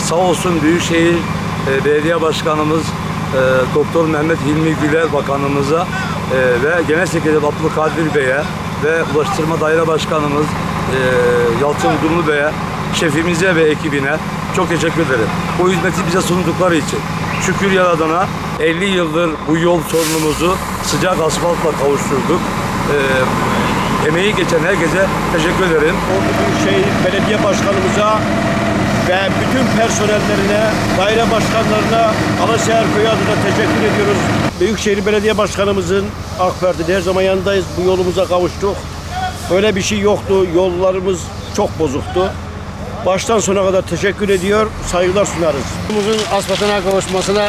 sağ olsun Büyükşehir e, Belediye Başkanımız e, Doktor Mehmet Hilmi Güler Bakanımıza e, ve Genel Sekreter Abdülkadir Bey'e ve Ulaştırma Daire Başkanımız e, Yalçın Udumlu Bey'e, şefimize ve ekibine çok teşekkür ederim. Bu hizmeti bize sundukları için. Şükür Yaradan'a 50 yıldır bu yol sorunumuzu sıcak asfaltla kavuşturduk. E, emeği geçen herkese teşekkür ederim. Ordu Büyükşehir Belediye Başkanımıza ve bütün personellerine, daire başkanlarına, Alaşehir Köyü adına teşekkür ediyoruz. Büyükşehir Belediye Başkanımızın AK Parti'de her zaman yanındayız. Bu yolumuza kavuştuk. Böyle bir şey yoktu. Yollarımız çok bozuktu. Baştan sona kadar teşekkür ediyor, saygılar sunarız. Yolumuzun asfaltına kavuşmasına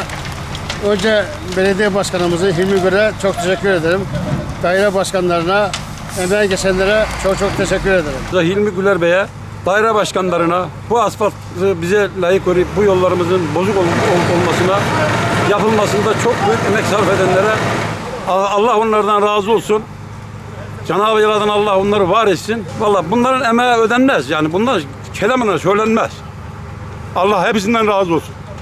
önce belediye başkanımızı Hilmi Gür'e çok teşekkür ederim. Daire başkanlarına, emeği geçenlere çok çok teşekkür ederim. Hilmi Güler Bey'e, daire başkanlarına bu asfaltı bize layık görüp bu yollarımızın bozuk ol- ol- olmasına yapılmasında çok büyük emek sarf edenlere Allah onlardan razı olsun. Cenab-ı Yaradan Allah onları var etsin. Vallahi bunların emeği ödenmez. Yani bunlar kelamına söylenmez. Allah hepsinden razı olsun.